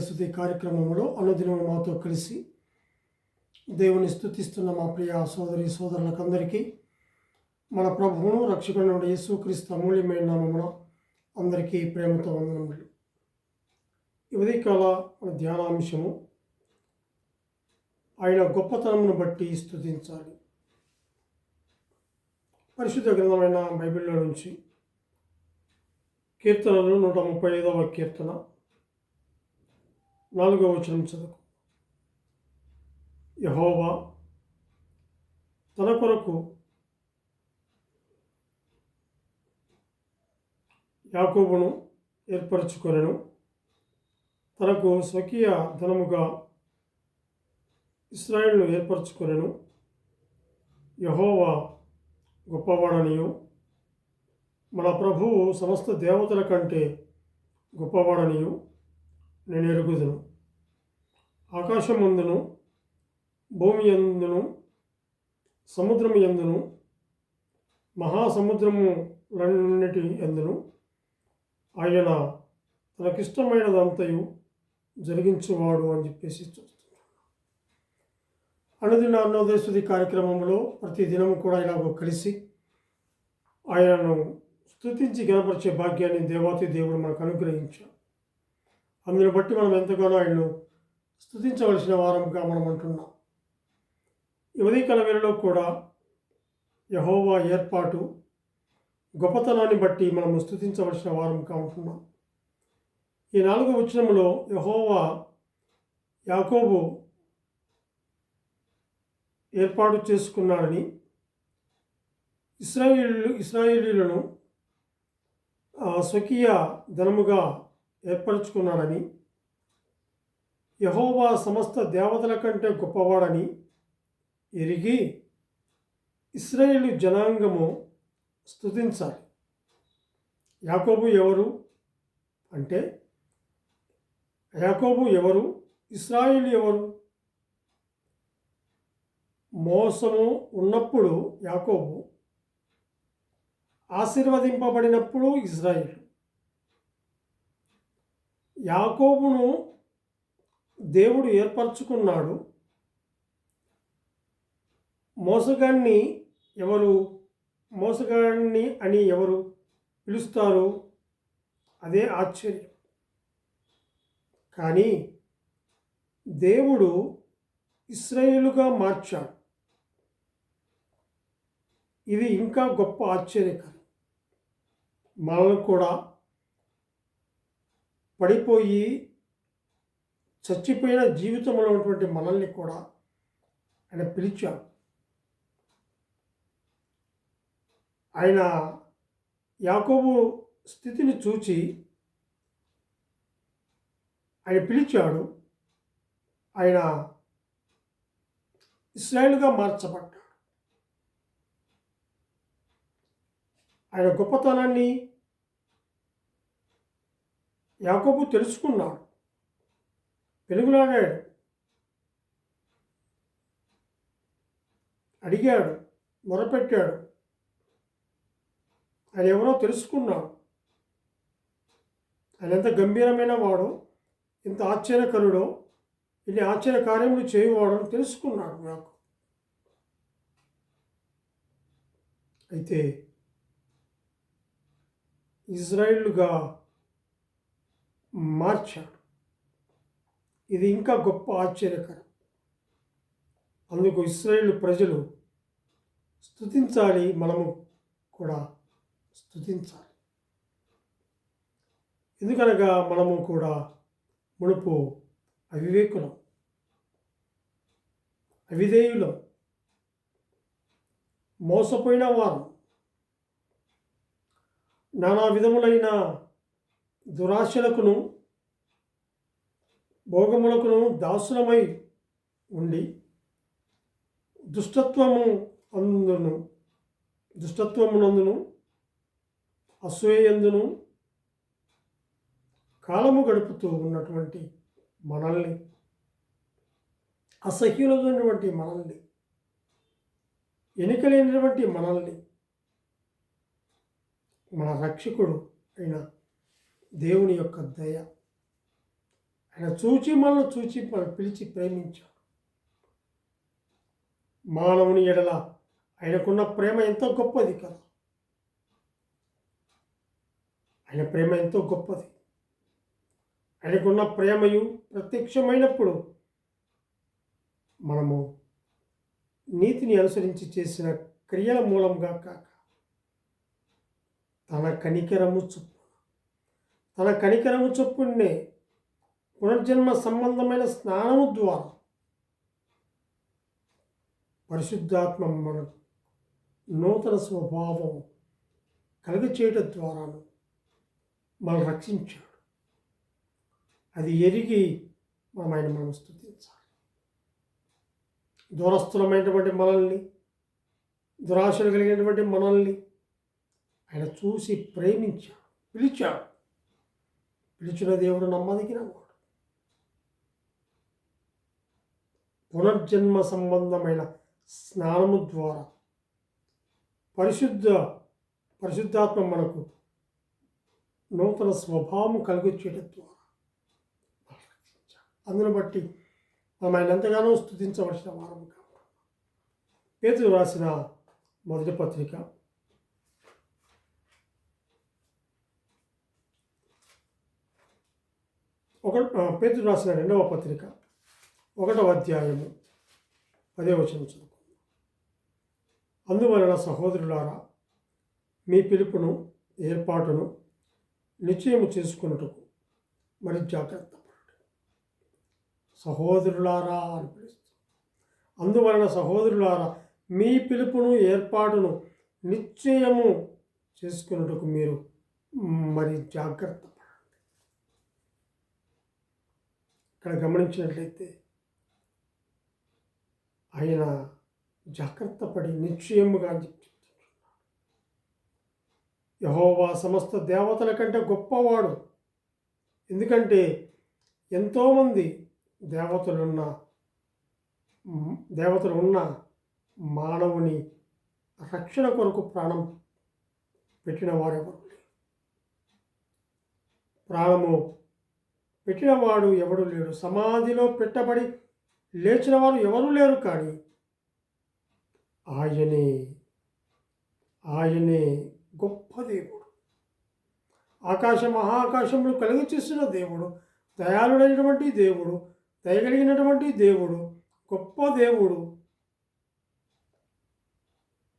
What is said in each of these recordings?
అనుదిన కార్యక్రమంలో అనుదినం మాతో కలిసి దేవుని స్థుతిస్తున్న మా ప్రియ సోదరి సోదరులకందరికీ మన ప్రభువును రక్షకుడు యేసుక్రీస్తు అమూల్యమైన నామమున అందరికీ ప్రేమతో వందనములు. ఈ ఉదయకాల మన ధ్యానాంశము ఆయన గొప్పతనమును బట్టి స్థుతించాలి పరిశుద్ధ గ్రంథమైన బైబిల్లో నుంచి కీర్తనలు నూట ముప్పై ఐదవ కీర్తన నాలుగవ వచనం చదువు. యహోవా తన కొరకు యాకోబును ఏర్పరచుకొనెను. తనకు స్వకీయ ధనముగా ఇస్రాయిల్ను ఏర్పరచుకొనెను. యహోవా గొప్పవాడనియు. మన ప్రభువు సమస్త దేవతల కంటే గొప్పవాడనియు. నేను ఎరుగుదును. ఆకాశమందును భూమి ఎందును సముద్రము ఎందును మహాసముద్రములన్నిటి ఎందును. ఆయన తనకిష్టమైనదంతయు జరిగించువాడు అని చెప్పేసి అనుదిన అన్నోదయస్థుతి కార్యక్రమంలో ప్రతి దినము కూడా ఇలాగో కలిసి ఆయనను స్తుతించి గనపరిచే భాగ్యాన్ని దేవాతి దేవుడు మనకు అనుగ్రహించాడు. అందుని బట్టి మనం ఎంతగానో ఆయన్ను స్థుతించవలసిన వారంగా మనం అంటున్నాం. ఈ ఉదయకాల వేళలో కూడా యహోవా ఏర్పాటు గొప్పతనాన్ని బట్టి మనం స్థుతించవలసిన వారంగా ఉంటున్నాం. ఈ నాలుగు వచనంలో యహోవా యాకోబు ఏర్పాటు చేసుకున్నాడని ఇస్రాయిలు ఇస్రాయేలీలను ఆ, స్వకీయ ధనముగా ఏర్పరచుకున్నాడని యహోవా సమస్త దేవతల కంటే గొప్పవాడని ఎరిగి ఇస్రాయేలు జనాంగము స్థుతించాలి యాకోబు ఎవరు అంటే యాకోబు ఎవరు ఇస్రాయిల్ ఎవరు? మోసము ఉన్నప్పుడు యాకోబు ఆశీర్వదింపబడినప్పుడు ఇజ్రాయిల్ యాకోబును దేవుడు ఏర్పరచుకున్నాడు. మోసగాన్ని ఎవరు? మోసగాన్ని అని ఎవరు పిలుస్తారు? అదే ఆశ్చర్యం. కానీ దేవుడు ఇస్రాయేలుగా మార్చాడు. ఇది ఇంకా గొప్ప ఆశ్చర్యకరం. మనల్ని కూడా పడిపోయి చచ్చిపోయిన జీవితంలో ఉన్నటువంటి మనల్ని కూడా ఆయన పిలిచాడు. ఆయన యాకోబు స్థితిని చూచి ఆయన పిలిచాడు. ఆయన ఇస్రాయేల్గా మార్చబడ్డాడు. ఆయన గొప్పతనాన్ని యాకోబు తెలుసుకున్నాడు. వెలుగులాగాడు. అడిగాడు మొరపెట్టాడు. ఆయన ఎవరో తెలుసుకున్నాడు. ఆయన ఎంత గంభీరమైన వాడో ఇంత ఆశ్చర్యకరుడో ఇన్ని ఆశ్చర్య కార్యములు చేయువాడో తెలుసుకున్నాడు నాకు అయితే ఇజ్రాయిల్గా మార్చాడు. ఇది ఇంకా గొప్ప ఆశ్చర్యకరం. అందుకు ఇస్రాయేల్ ప్రజలు స్థుతించాలి మనము కూడా స్థుతించాలి ఎందుకనగా మనము కూడా మునుపు అవివేకులం అవిధేయులం మోసపోయిన వారు నానా విధములైన దురాశలకును భోగములకును దాసులమై ఉండి దుష్టత్వము అందును దుష్టత్వమునందును అసూయందును కాలము గడుపుతూ ఉన్నటువంటి మనల్ని అసహ్యులైనటువంటి మనల్ని ఎన్నికలేనటువంటి మనల్ని మన రక్షకుడు అయిన దేవుని యొక్క దయ. ఆయన చూచి మనల్ని చూచి పిలిచి ప్రేమించాడు. మానవుని ఎడల ఆయనకున్న ప్రేమ ఎంతో గొప్పది కదా. ఆయన ప్రేమ ఎంతో గొప్పది. ఆయనకున్న ప్రేమయు ప్రత్యక్షమైనప్పుడు మనము నీతిని అనుసరించి చేసిన క్రియల మూలంగా కాక తన కనికరము చొప్పున తన కనికరము చొప్పునే పునర్జన్మ సంబంధమైన స్నానము ద్వారా పరిశుద్ధాత్మ మన నూతన స్వభావం కలుగచేయటం ద్వారాను మనం రక్షించాడు. అది ఎరిగి మనం ఆయన మనం స్థుతించాలి దూరస్థులమైనటువంటి మనల్ని దురాశలు కలిగినటువంటి మనల్ని ఆయన చూసి ప్రేమించాడు పిలిచాడు. పిలిచిన దేవుడు నమ్మదగిన వాడు. పునర్జన్మ సంబంధమైన స్నానము ద్వారా పరిశుద్ధ పరిశుద్ధాత్మ మనకు నూతన స్వభావం కలిగొచ్చేట ద్వారా అందును బట్టి మనం ఆయన ఎంతగానో స్థుతించవలసిన వారం కాబట్టి పేతురు రాసిన మొదటి పత్రిక ఒక పేరు రాసిన రెండవ పత్రిక ఒకటవ అధ్యాయము అదే వచనం చదువుకుందాం. అందువలన సహోదరులారా మీ పిలుపును ఏర్పాటును నిశ్చయము చేసుకున్నట్టుకు మరి జాగ్రత్త పడండి. సహోదరులారా అని పిలుస్తుంది. అందువలన సహోదరులారా మీ పిలుపును ఏర్పాటును నిశ్చయము చేసుకున్నట్టుకు మీరు మరి జాగ్రత్త ఇక్కడ గమనించినట్లయితే ఆయన జాగ్రత్త పడి నిశ్చయముగా అని యహోవా సమస్త దేవతల కంటే గొప్పవాడు. ఎందుకంటే ఎంతోమంది దేవతలున్న దేవతలు ఉన్న మానవుని రక్షణ కొరకు ప్రాణం పెట్టిన వారెవరు ప్రాణము పెట్టినవాడు ఎవడు లేడు. సమాధిలో పెట్టబడి లేచిన వారు లేరు కానీ ఆయనే ఆయనే గొప్ప దేవుడు. ఆకాశ మహాకాశములు కలిగి చేసిన దేవుడు దయాళుడైనటువంటి దేవుడు దయగలిగినటువంటి దేవుడు గొప్ప దేవుడు.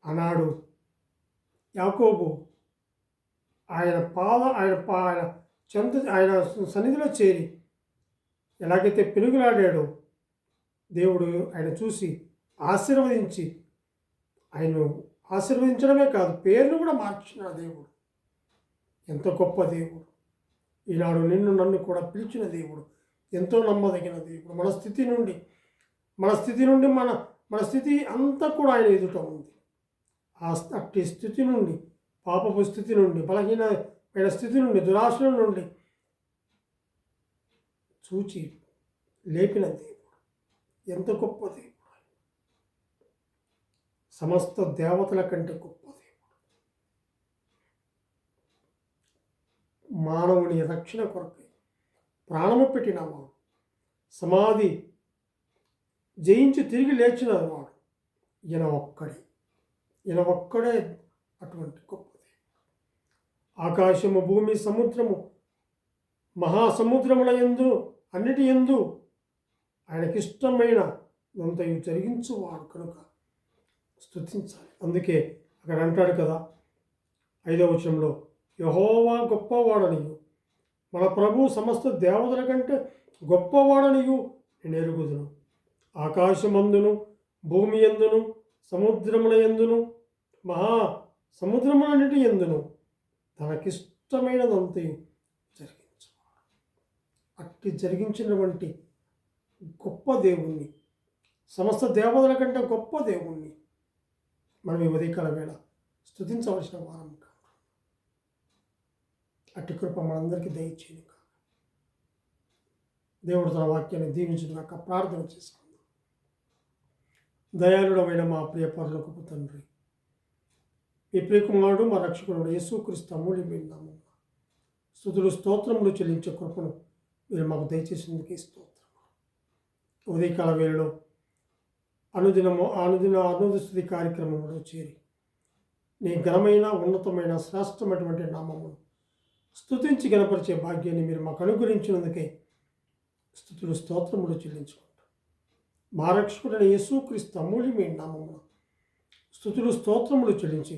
అన్నాడు యాకోబు ఆయన పాద ఆయన పా ఆయన చెంత ఆయన సన్నిధిలో చేరి ఎలాగైతే పెనుగులాడాడో దేవుడు ఆయన చూసి ఆశీర్వదించి ఆయన ఆశీర్వదించడమే కాదు పేరును కూడా మార్చిన దేవుడు. ఎంత గొప్ప దేవుడు. ఈనాడు నిన్ను నన్ను కూడా పిలిచిన దేవుడు. ఎంతో నమ్మదగిన దేవుడు. మన స్థితి నుండి మన స్థితి నుండి మన మన స్థితి అంతా కూడా ఆయన ఎదుట ఉంది. ఆ అట్టి స్థితి నుండి పాపపు స్థితి నుండి ఆయన స్థితి నుండి దురాశనం నుండి చూచి లేపిన దేవుడు. ఎంత గొప్ప దేవుడు. సమస్త దేవతల కంటే గొప్ప దేవుడు. మానవుని రక్షణ కొరకై ప్రాణము పెట్టిన వాడు సమాధి జయించి తిరిగి లేచిన వాడు ఈయన ఒక్కడే. ఈయన ఒక్కడే అటువంటి గొప్పది ఆకాశము భూమి సముద్రము మహాసముద్రముల ఎందు అన్నిటి ఎందు ఆయనకిష్టమైన అంతయు జరిగించువాడు కనుక స్థుతించాలి అందుకే అక్కడ అంటాడు కదా ఐదవ వచనంలో యహోవా గొప్పవాడనియు మన ప్రభు సమస్త దేవతల కంటే గొప్పవాడనియు నేను ఎరుగుదును. ఆకాశమందును భూమి ఎందును సముద్రముల ఎందును మహా సముద్రములన్నిటి ఎందును తనకిష్టమైనదంతే జరిగించువాడు అట్టి జరిగించినటువంటి గొప్ప దేవుణ్ణి సమస్త దేవతల కంటే గొప్ప దేవుణ్ణి మనం ఈ ఉదయకాల వేళ స్థుతించవలసిన వారం కాదు. అట్టి కృప మనందరికీ దయచేయను కాక దేవుడు తన వాక్యాన్ని దీవించుగాక ప్రార్థన చేసుకుందాం. దయాళుడమైన మా ప్రియ పరులకు తండ్రి ఈ ప్రియకుమారుడు మా రక్షకుడు యేసుక్రీస్తు అమూల్యమైన నామం స్థుతులు స్తోత్రములు చెల్లించే కృపను మీరు మాకు దయచేసినందుకే స్తోత్రం ఉదయకాల వేళలో అనుదినము అనుదిన అనుదిస్తుతి కార్యక్రమంలో చేరి నీ ఘనమైన ఉన్నతమైన శ్రేష్టమైనటువంటి నామమును స్తుతించి గణపరిచే భాగ్యాన్ని మీరు మాకు అనుగ్రహించినందుకే స్థుతులు స్తోత్రములు చెల్లించుకుంటాం మా రక్షకుడైన యేసుక్రీస్తు అమూల్యమైన నామమున స్థుతులు స్తోత్రములు చెల్లించి